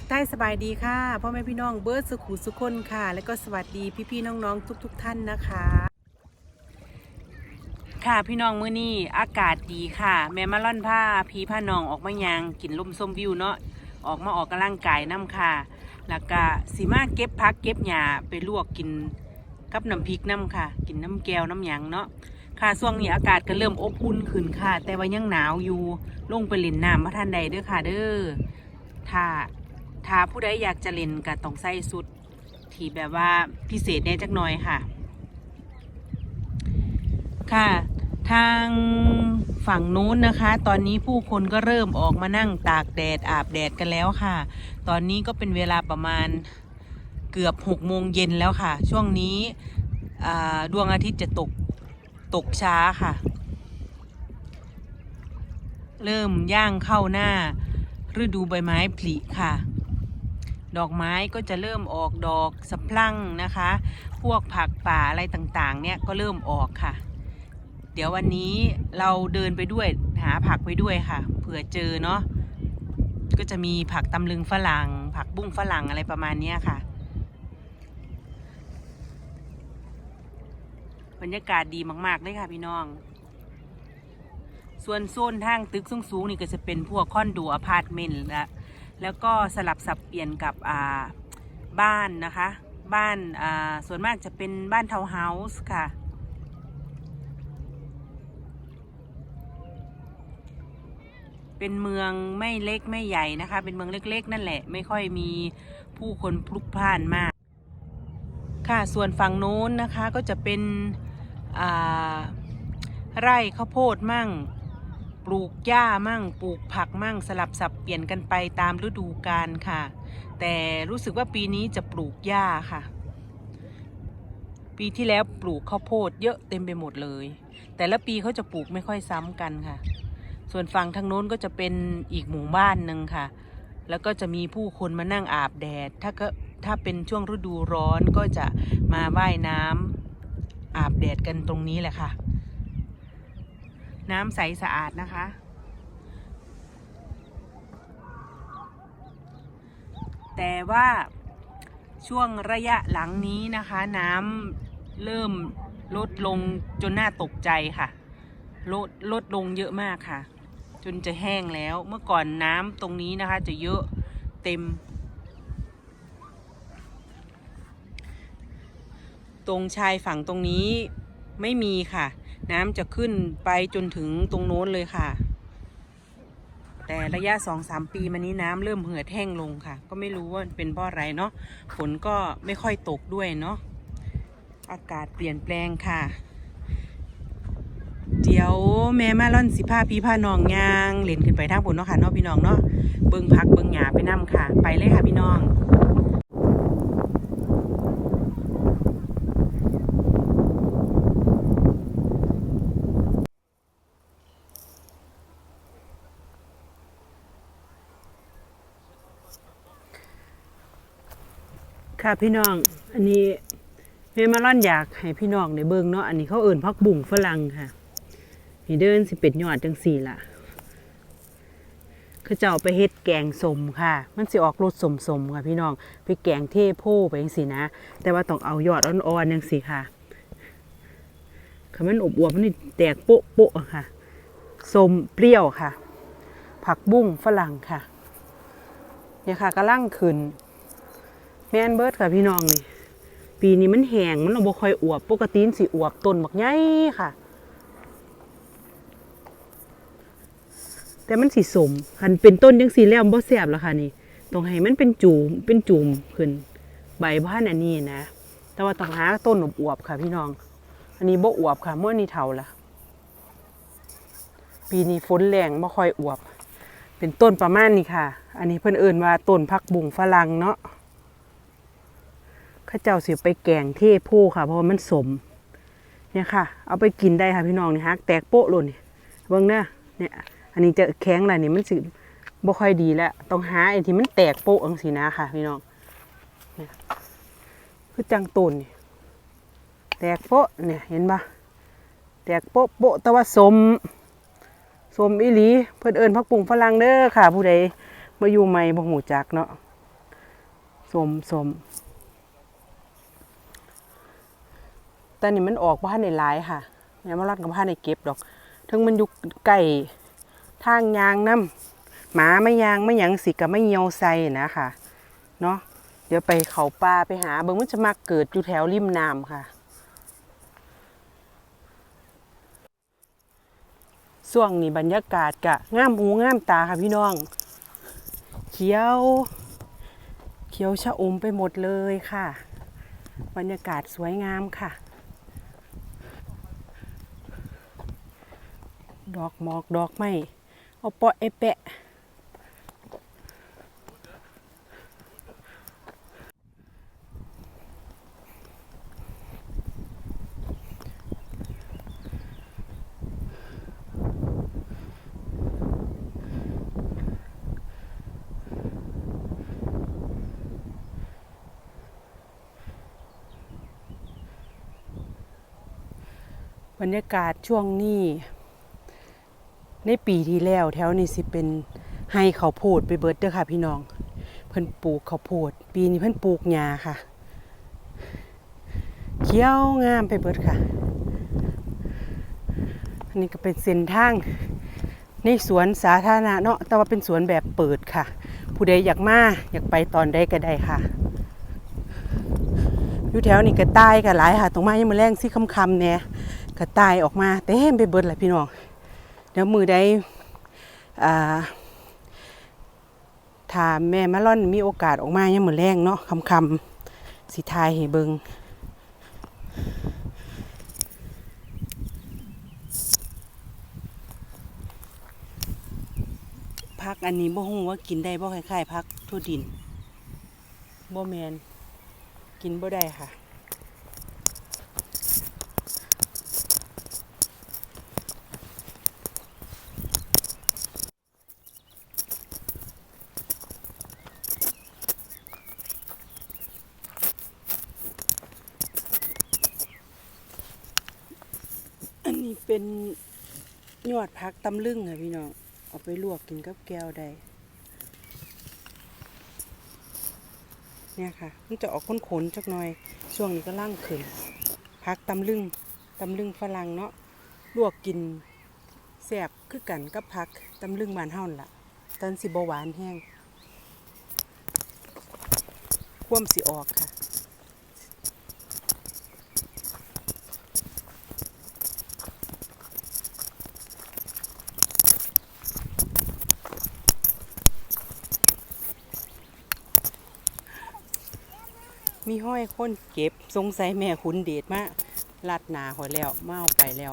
ทักทายสบายดีค่ะพ่อแม่พี่น้องเบิร์ดสุขุสุคนค่ะ แล้วก็สวัสดีพี่ๆน้องๆทุกๆท่านนะคะ ค่ะพี่น้องมื้อนี้อากาศดีค่ะ แม่มาล่อนผ้าพีผ้าน้องออกมายางกินลมส้มวิวเนาะออกมาออกกำลังกายน้ำค่ะ แล้วก็สีมาเก็บพักเก็บหญ้าไปลวกกินกับน้ำพริกน้ำค่ะ กินน้ำแก้วน้ำหยังเนาะค่ะช่วงนี้อากาศก็เริ่มอบอุ่นขึ้นค่ะ แต่ว่ายังหนาวอยู่ลงไปเล่นน้ำมาทันใดเด้อค่ะ เด้อถ้า ถ้าผู้ใดอยากจะเล่นก็ต้องใส่สุดที่แบบว่าพิเศษแน่จักหน่อยค่ะ ค่ะ ทางฝั่งนู้นนะคะ ตอนนี้ผู้คนก็เริ่มออกมานั่งตากแดดอาบแดดกันแล้วค่ะ ตอนนี้ก็เป็นเวลาประมาณเกือบหกโมงเย็นแล้วค่ะ ช่วงนี้ดวงอาทิตย์จะตกตกช้าค่ะ เริ่มย่างเข้าหน้าฤดูใบไม้ผลิค่ะ ดอกไม้ก็จะเริ่มออกดอกสะพรั่งนะคะ พวกผักป่าอะไรต่างๆ เนี่ยก็เริ่มออกค่ะ เดี๋ยววันนี้เราเดินไปด้วยหาผักไปด้วยค่ะ เผื่อเจอเนาะก็จะมีผักตำลึงฝรั่ง ผักบุ้งฝรั่งอะไรประมาณนี้ค่ะ บรรยากาศดีมากๆเลยค่ะพี่น้อง ส่วนโซนทางตึกสูงๆนี่ก็จะเป็นพวกคอนโดอพาร์ตเมนต์และ แล้วก็สลับสับเปลี่ยนกับบ้านนะคะ บ้านส่วนมากจะเป็นบ้านทาวน์เฮาส์ค่ะ เป็นเมืองไม่เล็กไม่ใหญ่นะคะ เป็นเมืองเล็กๆ นั่นแหละ ไม่ค่อยมีผู้คนพลุกพล่านมาก ค่ะส่วนฝั่งโน้นนะคะก็จะเป็นไร่ข้าวโพดมั่ง ลูกหญ้ามั่งปลูกผักมั่งสลับสับเปลี่ยนกันไปตามฤดูกาลค่ะ แต่รู้สึกว่าปีนี้จะปลูกหญ้าค่ะ ปีที่แล้วปลูกข้าวโพดเยอะเต็มไปหมดเลย แต่ละปีเขาจะปลูกไม่ค่อยซ้ำกันค่ะ ส่วนฝั่งทางโน้นก็จะเป็นอีกหมู่บ้านหนึ่งค่ะ แล้วก็จะมีผู้คนมานั่งอาบแดด ถ้าก็ถ้าเป็นช่วงฤดูร้อนก็จะมาว่ายน้ำอาบแดดกันตรงนี้แหละค่ะ น้ำใสสะอาดนะคะ แต่ว่าช่วงระยะหลังนี้นะคะ น้ำเริ่มลดลงจนน่าตกใจค่ะ ลดลดลงเยอะมากค่ะ จนจะแห้งแล้วเมื่อก่อนน้ำตรงนี้นะคะ จะเยอะเต็ม ตรงชายฝั่งตรงนี้ไม่มีค่ะ น้ำจะขึ้นไปจนถึงตรงโน้นเลยค่ะ แต่ระยะสองสามปีมานี้น้ำเริ่มเหือดแห้งลงค่ะ ก็ไม่รู้ว่าเป็นเพราะอะไรเนาะฝนก็ไม่ค่อยตกด้วยเนาะอากาศเปลี่ยนแปลงค่ะ เดี๋ยวแม่มาล่อนสิผ้าพี่ผ้านองยางเล่นขึ้นไปทางบนเนาะค่ะเนาะพี่น้องเนาะเบิ่งพักเบิ่งหยาไปนํค่ะ ไปเลยค่ะพี่น้อง ค่ะพี่น้อง อันนี้แม่มาล่อนอยากให้พี่น้องได้เบิงเนาะ อันนี้เขาเอิ่นพักบุ่งฝรั่งค่ะ นี่เดินสิเป็ดยอดจังสี่ล่ะเขาเจ้าไปเฮ็ดแกงสมค่ะ มันสิออกรสสมๆค่ะพี่น้อง ไปแกงเทโพไปจังสี่นะ แต่ว่าต้องเอายอดอ่อนๆจังสี่ค่ะคันมันอบอวบมันนี่แตกโป๊ะโปะๆอะค่ะ สมเปรี้ยวค่ะ ผักบุ้งฝรั่งค่ะ เนี่ยค่ะกำลังขึ้น แม่นเบิดค่ะพี่น้องนี่ ปีนี้มันแห้งมันบ่ค่อยอวบ ปกติสิอวบต้นบักใหญ่ค่ะ แต่มันสิสมคันเป็นต้นจังซี่แล้วมันบ่แซ่บแล้วค่ะนี่ต้องให้มันเป็นจูมเป็นจูมขึ้น ใบบ้านอันนี้นะ แต่ว่าต้องหาต้นอวบๆค่ะพี่น้อง อันนี้บ่อวบค่ะมื้อนี้เฒ่าละปีนี้ฝนแรงบ่ค่อยอวบ เป็นต้นประมาณนี้ค่ะ อันนี้เพิ่นเอิ้นว่าต้นผักบุ้งฝรั่งเนาะ ข้าเจ้าสิไปแกงเทโพค่ะ เพราะว่ามันสม เนี่ยค่ะ เอาไปกินได้ค่ะพี่น้องนี่ฮักแตกโป๊ะเลยนี่เบิ่งเด้อเนี่ย อันนี้จะแข็งอะไรนี่มันสิบ่ค่อยดีแล้ว ต้องหาไอ้ที่มันแตกโป๊ะจังซี่นะค่ะ พี่น้องเนี่ยคือจังต้นนี่แตกโป๊ะเนี่ยเห็นปะแตกโป๊ะโป๊ะแต่ว่าสมสมอีหลีเพิ่อนเอิ้นพักปุ่งฝรั่งเด้อค่ะ ผู้ใดมาอยู่ใหม่บ่หูจักเนาะสมสม แต่นี่มันออกบ้านในหลายค่ะแม่มารัดกับบ้านในเก็บดอกถึงมันอยู่ใกล้ทางยางน้ำหมาไม่ยางไม่หยังสิกับไม่เหี่ยวใส่นะค่ะเนาะเดี๋ยวไปเขาป่าไปหาเบิ่งมันจะมาเกิดอยู่แถวริมน้ำค่ะช่วงนี้บรรยากาศกะงามหูงามตาค่ะพี่น้อง เขียว เขียวชะอมไปหมดเลยค่ะ บรรยากาศสวยงามค่ะ ดอกหมอกดอกไม้เอาปาะไอแปะบรรยากาศช่วงนี้ ในปีที่แล้วแถวนี้สิเป็นให้เขาวโพดไปเบิดเด้อค่ะ พี่น้อง เพิ่นปลูกเขาวโพดปีนี้เพิ่นปลูกหญ้าค่ะ เขียวงามไปเบิดค่ะ อันนี้ก็เป็นเส้นทางในสวนสาธารณะเนาะแต่ว่าเป็นสวนแบบเปิดค่ะ ผู้ใดอยากมาอยากไปตอนใดก็ได้ค่ะอยู่แถวนี้กระต่ายก็หลายค่ะ ตรงมายังมาแรงซี่คำๆเนี่ยกระต่ายออกมาเต็มไปเบิดเลยพี่น้อง เดี๋ยวมือได้อ่าถ้าแม่มาล่อนมีโอกาสออกมายังมือแรงเนาะคำๆสิทายให้เบิงพักอันนี้บ่ฮู้ว่ากินได้บ่คล้ายๆพักทั่วดินบ่แมนกินบ่ได้ค่ะ อันนี้เป็นยอดพัก ตำลึงค่ะพี่น้องเอาไปลวกกินกับแก้วได้เนี่ยค่ะมันจะออกข้นๆจักหน่อย ช่วงนี้ก็ล่างขึ้นพักตำลึงตำลึงฝรั่งเนาะลวกกินแซ่บคือกันกับพักตำลึงบานเฮานั่นล่ะตอนสิบหวานแห้งคว่ำสิออกค่ะ มีห้อยคนเก็บสงสัยแม่คุณเดชมาลัดนาหอยแล้วมาเอาไปแล้ว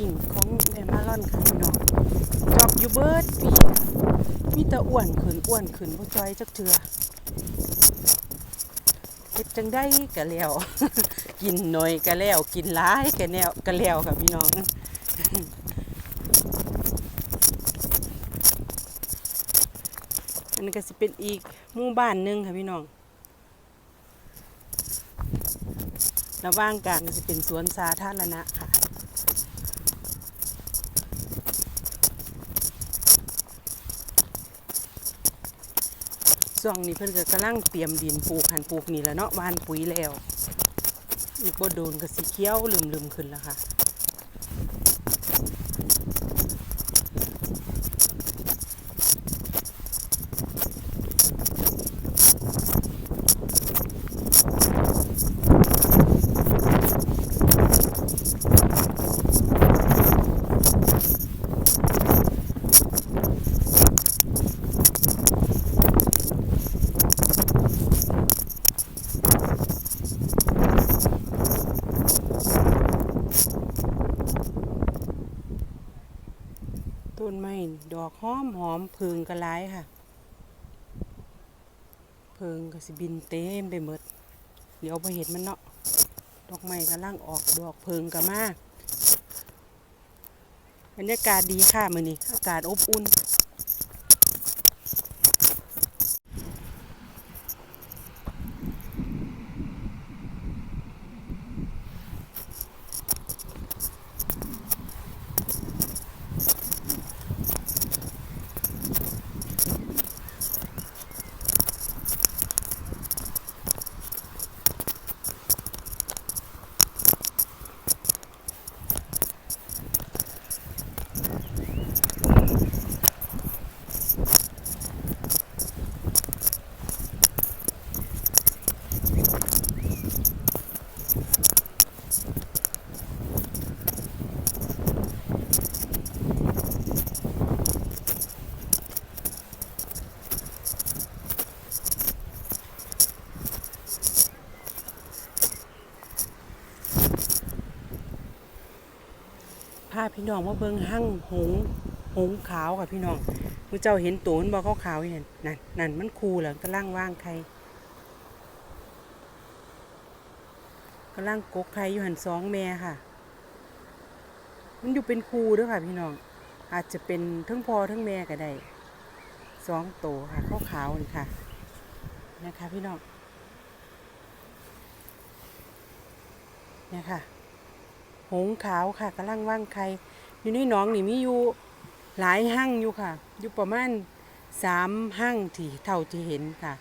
กิ่งของแม่มาร่อนค่ะพี่น้องจอกอยู่เบิดปีมีแต่อ้วนขึ้นอ้วนขึ้นบ่จอยจักเทือเฮ็ดจังได้กะแล้ว กินหน่อยกะแล้ว กินหลายกะแนวกะแล้วค่ะพี่น้องอันนี้ก็สิเป็นอีกหมู่บ้านหนึ่งค่ะพี่น้องระว่างกลางจะเป็นสวนสาธารณะ ช่วงนี้เพิ่นก็กำลังเตรียมดินปลูกหันปลูกนี่แหล้วเนาะวานปุ๋ยแล้ว อีกบ่โดนก็สีเขียวลืมๆขึ้นแล้วค่ะ หอมหอมเพิงกระไลค่ะเพิงก็สิบินเต็มไปหมด เดี๋ยวไปเห็นมันเนาะดอกไม้กำลังออกดอกเพิงก็มากบรรยากาศดีค่ะมื้อนี้อากาศอบอุ่น พี่น้องมาเบิ่งหั่งหงหงขาวค่ะพี่น้องผู้เจ้าเห็นตัวมันบ่ขาวๆนี่นั่นนั่นนั่นมันคูแล้วกำลังว่างไข่กำลังกกไข่อยู่หันสองแม่ค่ะ มันอยู่เป็นคูด้วยค่ะพี่น้อง อาจจะเป็นทั้งพ่อทั้งแม่ก็ได้สองโตวค่ะขาวๆนี่ค่ะ นะคะพี่น้องเนี่ยค่ะ หงขาวค่ะกำลังว่างไข่ อยู่ในหนองนี่มีอยู่หลายหั่งอยู่ค่ะ อยู่ประมาณสามหั่งที่เท่าที่เห็นค่ะ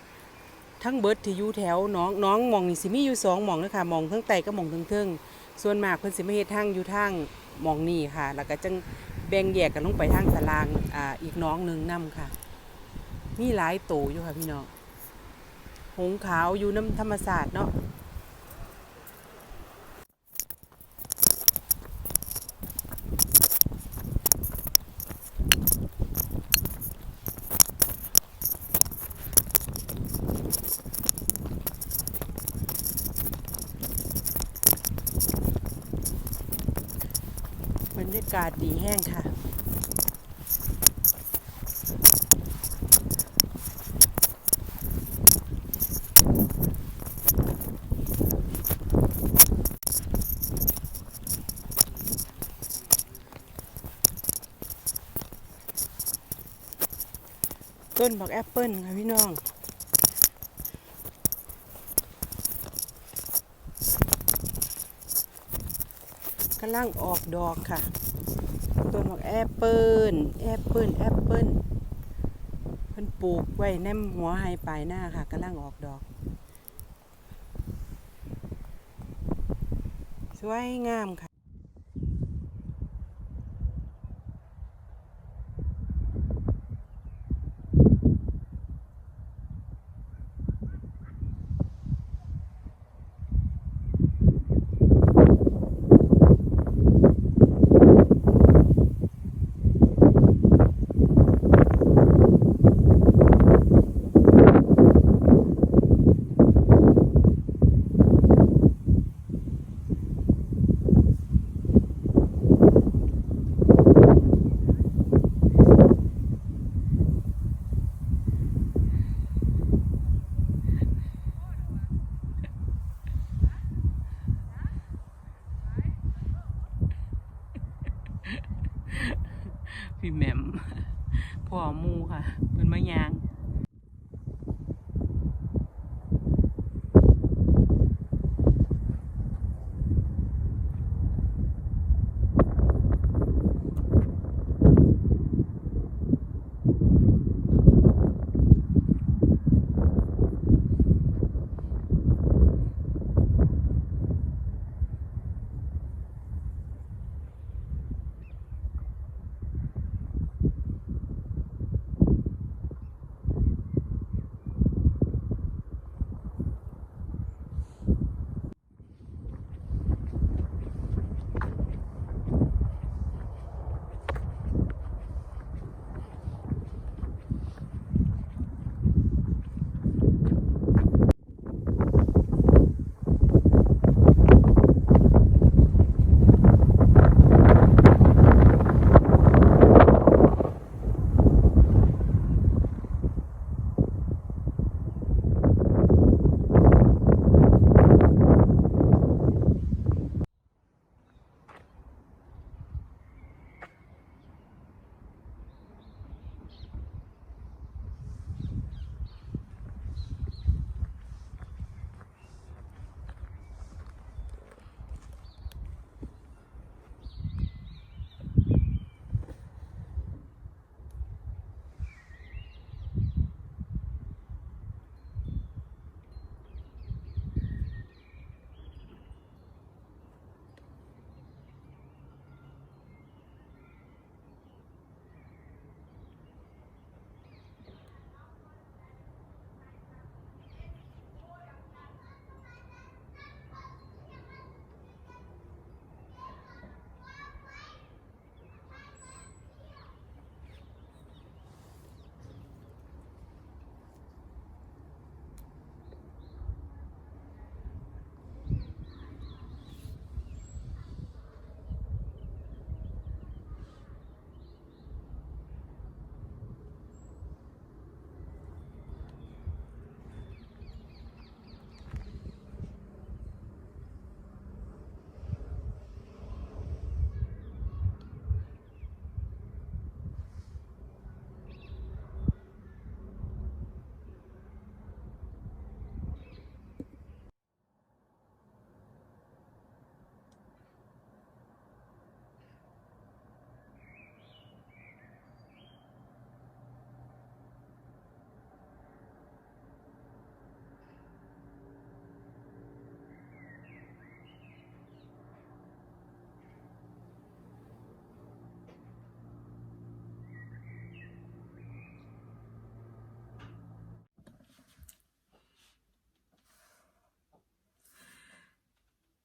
ทั้งเบิร์ดที่อยู่แถวน้องน้องมองนี่สิมีอยู่สองมองเลยค่ะมองทั้งไตก็มองทั้งเทิงส่วนมากเพิ่นสิมาเฮ็ดหั่งอยู่ทางมองนี่ค่ะ แล้วก็จังแบ่งแยกกันลงไปทางตารางอ่าอีกน้องหนึ่งนํค่ะ มีหลายโตอยู่ค่ะพี่น้องหงขาวอยู่น้ำธรรมศาสตร์เนาะากาศดีแห้งค่ะ ต้นบักแอปเปิลค่ะพี่น้องกำลังออกดอกค่ะ ต้นบักแอปเปิลแอปเปิลแอปเปิลเพิ่นปลูกไว้แนมหัวไฮปลายหน้าค่ะกำลังออกดอก สวยงามค่ะ พี่แหม่มพ่อมูค่ะเป็นมะยาง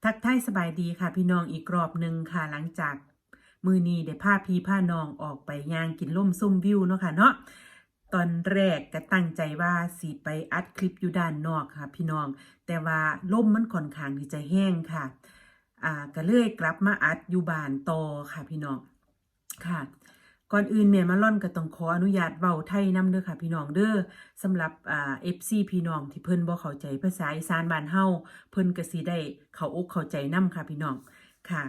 ทักทายสบายดีค่ะพี่น้องอีกรอบหนึ่งค่ะหลังจากมือนี้ได้พาพี่พานองออกไปย่างกินล่มส้มวิวเนาะค่ะเนาะตอนแรกก็ตั้งใจว่าสิไปอัดคลิปอยู่ด้านนอกค่ะ พี่น้อง แต่ว่าล่มมันค่อนข้างที่จะแห้งค่ะอ่าก็เลยกลับมาอัดอยู่บ้านต่อค่ะพี่น้องค่ะ ก่อนอื่นแม่มาล่อนก็ต้องขออนุญาตเว้าไทยนํเด้อค่ะ พี่น้องเด้อสำหรับอ่า FC พี่น้องที่เพิ่นบ่เข้าใจภาษาอีสานบ้านเฮาเพิ่นก็สิได้เข้าอกเข้าใจนํค่ะพี่น้องค่ะ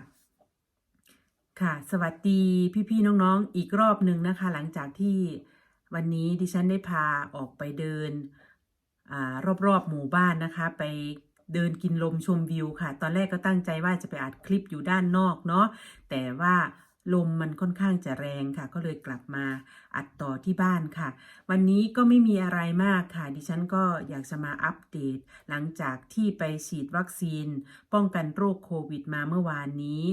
ค่ะ สวัสดีพี่ๆน้องๆ อีกรอบหนึ่งนะคะ หลังจากที่วันนี้ดิฉันได้พาออกไปเดินอ่ารอบๆหมู่บ้านนะคะ ไปเดินกินลมชมวิวค่ะ ตอนแรกก็ตั้งใจว่าจะไปอัดคลิปอยู่ด้านนอกเนาะแต่ว่า ลมมันค่อนข้างจะแรงค่ะ ก็เลยกลับมาอัดต่อที่บ้านค่ะ วันนี้ก็ไม่มีอะไรมากค่ะ ดิฉันก็อยากจะมาอัปเดต หลังจากที่ไปฉีดวัคซีน ป้องกันโรคโควิดมาเมื่อวานนี้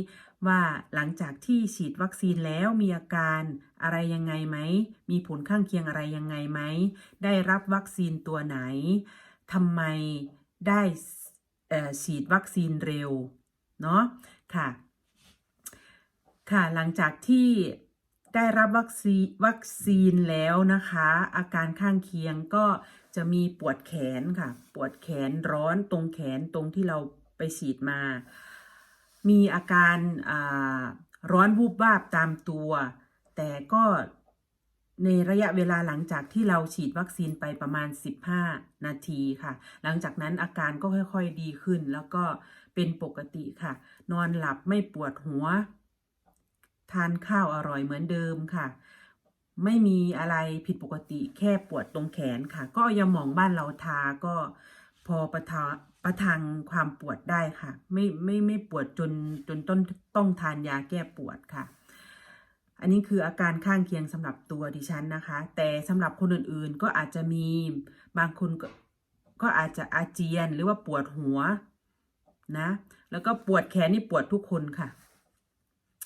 ว่าหลังจากที่ฉีดวัคซีนแล้วมีอาการอะไรยังไงไหม มีผลข้างเคียงอะไรยังไงไหม ได้รับวัคซีนตัวไหนทำไมได้ฉีดวัคซีนเร็วเนาะค่ะ ค่ะหลังจากที่ได้รับวัคซีนวัคซีนแล้วนะคะ อาการข้างเคียงก็จะมีปวดแขนค่ะ ปวดแขนร้อนตรงแขนตรงที่เราไปฉีดมา มีอาการาร้อนวูบวาบตามตัว แต่ก็ในระยะเวลาหลังจากที่เราฉีดวัคซีนไปประมาณ 15 นาทีค่ะ หลังจากนั้นอาการก็ค่อยๆดีขึ้น แล้วก็เป็นปกติค่ะ นอนหลับไม่ปวดหัว ทานข้าวอร่อยเหมือนเดิมค่ะ ไม่มีอะไรผิดปกติแค่ปวดตรงแขนค่ะ ก็ยาหมองบ้านเราทาก็พอประทาประทังความปวดได้ค่ะ ไม่ไม่ไม่ปวดจนจนต้นต้องทานยาแก้ปวดค่ะ อันนี้คืออาการข้างเคียงสำหรับตัวดิฉันนะคะ แต่สำหรับคนอื่นๆก็อาจจะมีบางคนก็ก็อาจจะอาเจียนหรือว่าปวดหัวนะ แล้วก็ปวดแขนนี่ปวดทุกคนค่ะ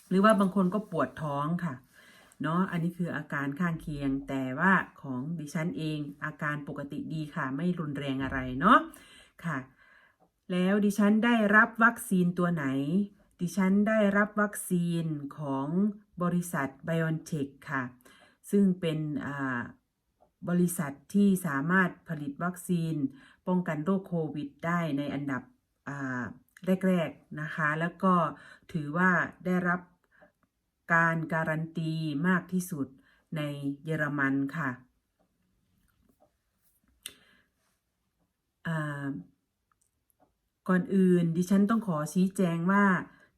หรือว่าบางคนก็ปวดท้องค่ะเนาะอันนี้คืออาการข้างเคียง แต่ว่าของดิฉันเองอาการปกติดีค่ะ ไม่รุนแรงอะไรเนาะค่ะ แล้วดิฉันได้รับวัคซีนตัวไหน ดิฉันได้รับวัคซีนของบริษัท BioNTech ค่ะ ซึ่งเป็นบริษัทที่สามารถผลิตวัคซีนป้องกันโรคโควิดได้ในอันดับแรก ๆ นะคะ แล้วก็ถือว่าได้รับ การการันตีมากที่สุดในเยอรมันค่ะก่อนอื่นดิฉันต้องขอชี้แจงว่า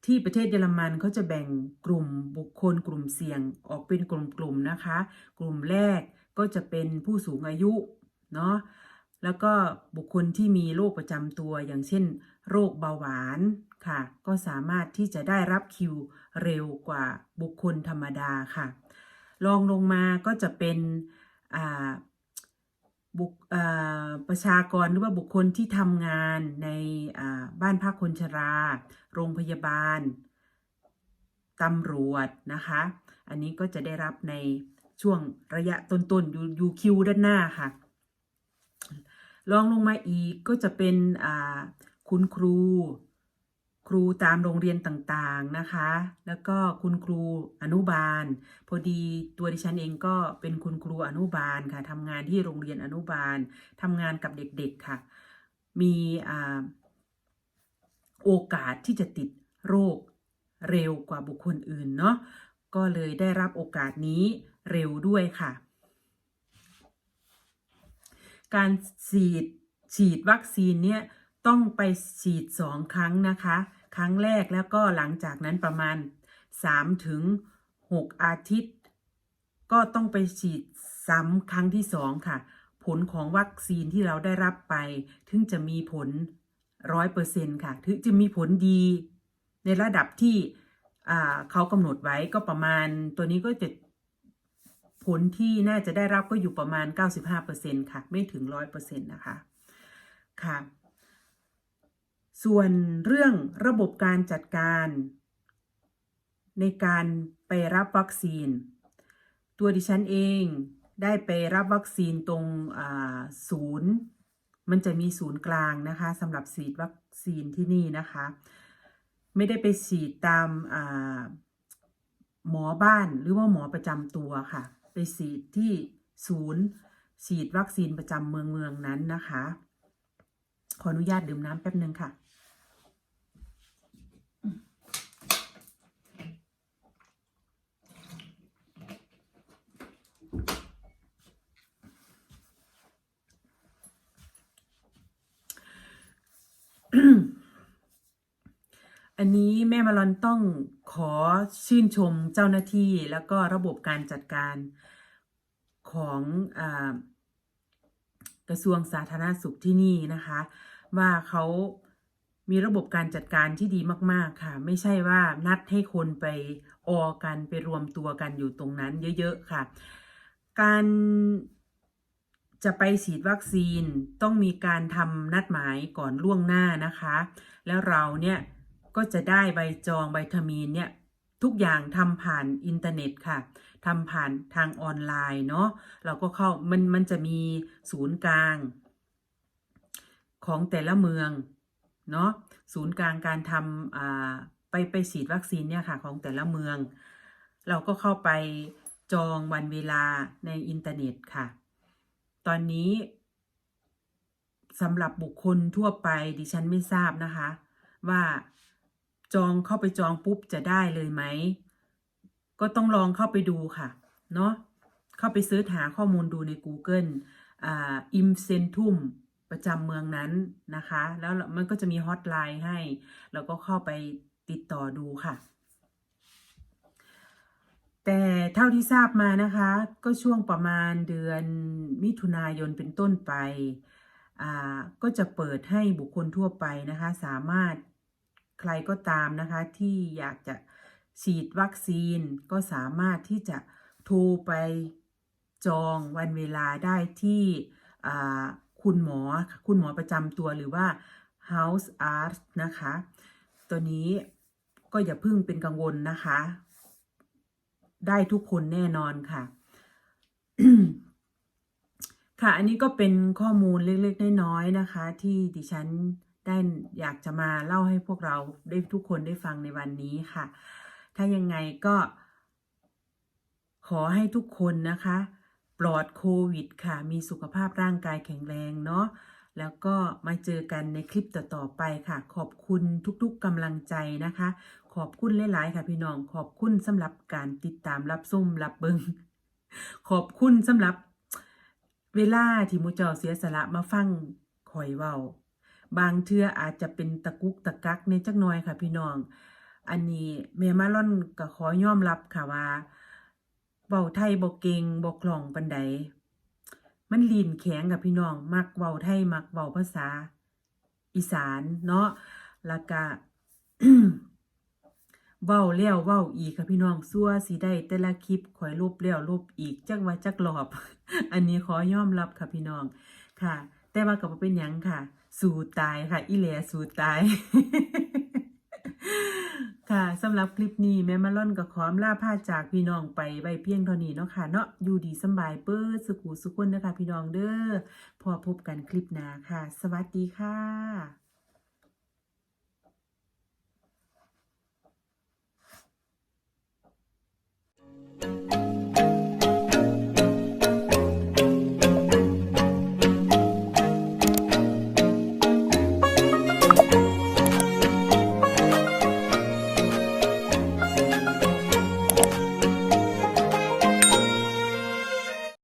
ที่ประเทศเยอรมันเขาจะแบ่งกลุ่มบุคคลกลุ่มเสี่ยงออกเป็นกลุ่มๆนะคะ กลุ่มแรกก็จะเป็นผู้สูงอายุเนาะ แล้วก็บุคคลที่มีโรคประจำตัวอย่างเช่น โรคเบาหวานค่ะ ก็สามารถที่จะได้รับคิวเร็วกว่าบุคคลธรรมดาค่ะรองลงมาก็จะเป็นบุคประชากรหรือว่าบุคคลที่ทำงานในบ้านพักคนชรา โรงพยาบาลตำรวจนะคะ อันนี้ก็จะได้รับในช่วงระยะต้นๆอยู่คิวด้านหน้าค่ะ รองลงมาอีกก็จะเป็นคุณครู ครูตามโรงเรียนต่างๆนะคะ แล้วก็คุณครูอนุบาล พอดีตัวดิฉันเองก็เป็นคุณครูอนุบาลค่ะทำงานที่โรงเรียนอนุบาลทำงานกับเด็กๆค่ะ มีโอกาสที่จะติดโรคเร็วกว่าบุคคลอื่นเนาะก็เลยได้รับโอกาสนี้เร็วด้วยค่ะ การฉีดฉีดวัคซีนเนี่ยต้องไปฉีดสองครั้งนะคะ ครั้งแรกแล้วก็หลังจากนั้นประมาณ3ถึง6อาทิตย์ ก็ต้องไปฉีดซ้ำครั้งที่สองค่ะ ผลของวัคซีนที่เราได้รับไป ถึงจะมีผลร้อยเปอร์เซ็นค่ะ ถึงจะมีผลดี ในระดับที่เขากำหนดไว้ก็ประมาณตัวนี้ก็จะ ผลที่น่าจะได้รับก็อยู่ประมาณ 95%ค่ะ ไม่ถึง 100%นะคะ ค่ะ ส่วนเรื่องระบบการจัดการ ในการไปรับวัคซีน ตัวดิฉันเองได้ไปรับวัคซีนตรงศูนย์ มันจะมีศูนย์กลางนะคะสำหรับฉีดวัคซีนที่นี่นะคะ ไม่ได้ไปฉีดตามาหมอบ้านหรือว่าหมอประจำตัวค่ะ ฉีดที่ศูนย์ ฉีดวัคซีนประจำเมืองเมืองนั้นนะคะ ขออนุญาตดื่มน้ำแป๊บหนึ่งค่ะ อันนี้แม่มาลอนต้องขอชื่นชมเจ้าหน้าที่แล้วก็ระบบการจัดการของอกระทรวงสาธารณสุขที่นี่นะคะ ว่าเขามีระบบการจัดการที่ดีมาก ๆ ค่ะ ไม่ใช่ว่านัดให้คนไปออกันไปรวมตัวกันอยู่ตรงนั้นเยอะ ๆ ค่ะ การจะไปฉีดวัคซีนต้องมีการทำนัดหมายก่อนล่วงหน้านะคะ แล้วเราเนี่ย ก็จะได้ใบจองใบทะมีนเนี่ยทุกอย่างทำผ่านอินเทอร์เน็ตค่ะทำผ่านทางออนไลน์เนาะเราก็เข้ามันมันจะมีศูนย์กลาง ของแต่ละเมืองเนาะศูนย์กลางการทำอ่าไปไปฉีดวัคซีนเนี่ยค่ะของแต่ละเมือง เราก็เข้าไปจองวันเวลาในอินเทอร์เน็ตค่ะ ตอนนี้สำหรับบุคคลทั่วไปดิฉันไม่ทราบนะคะ ว่า จองเข้าไปจองปุ๊บจะได้เลยไหม ก็ต้องลองเข้าไปดูค่ะ เนาะเข้าไปเสิร์ชหาข้อมูลดูใน Google อ่าอิมเซนทุมประจำเมืองนั้นนะคะ แล้วมันก็จะมีฮอตไลน์ให้ แล้วก็เข้าไปติดต่อดูค่ะ แต่เท่าที่ทราบมานะคะ ก็ช่วงประมาณเดือนมิถุนายนเป็นต้นไปอ่าก็จะเปิดให้บุคคลทั่วไปนะคะ สามารถ ใครก็ตามนะคะที่อยากจะฉีดวัคซีนก็สามารถที่จะโทรไปจองวันเวลาได้ที่คุณหมอคุณหมอประจำตัวหรือว่า House Art นะคะ ตัวนี้ก็อย่าเพิ่งเป็นกังวลนะคะ ได้ทุกคนแน่นอนค่ะ ค่ะ อันนี้ก็เป็นข้อมูลเล็ก ๆ น้อยๆนะคะ ที่ดิฉัน ได้อยากจะมาเล่าให้พวกเราได้ทุกคนได้ฟังในวันนี้ค่ะ ถ้ายังไงก็ ขอให้ทุกคนนะคะ ปลอดโควิดค่ะ มีสุขภาพร่างกายแข็งแรงเนาะแล้วก็มาเจอกันในคลิปต่อๆไปค่ะ ขอบคุณทุกๆกำลังใจนะคะ ขอบคุณหลายๆค่ะพี่น้อง ขอบคุณสำหรับการติดตามรับส้มรับเบิงขอบคุณสำหรับเวลาที่มูเจ้าเสียสละมาฟังข่อยเว้า บางเทื่ออาจจะเป็นตะกุกตะกักในจักหน่อยค่ะ พี่น้อง อันนี้แม่มาล่อนก็ขอยอมรับค่ะว่าเว้าไทยบ่เก่งบ่คล่องปานใด มันลีนแข็งกับพี่น้อง มักเว้าไทยมักเว้าภาษา อีสานเนาะแล้วก็เว้าแล้วเว้าอีกค่ะพี่น้องซัวสิได้แต่ละคลิปขอยลบแล้วลบอีกจักว่าจักรอบ อันนี้ขอยอมรับค่ะพี่น้องค่ะ แต่ว่าก็บ่เป็นยังค่ะ สู่ตายค่ะ อีแหลสู่ตาย ค่ะสำหรับคลิปนี้แม่มาล่อนก็ขอมลาผ้าจากพี่น้องไปใบเพียงเท่านี้เนาะค่ะเนาะอยู่ดีสบายเปิ้สุขุสุขคนนะคะพี่น้องเด้อพอพบกันคลิปหน้าค่ะ สวัสดีค่ะ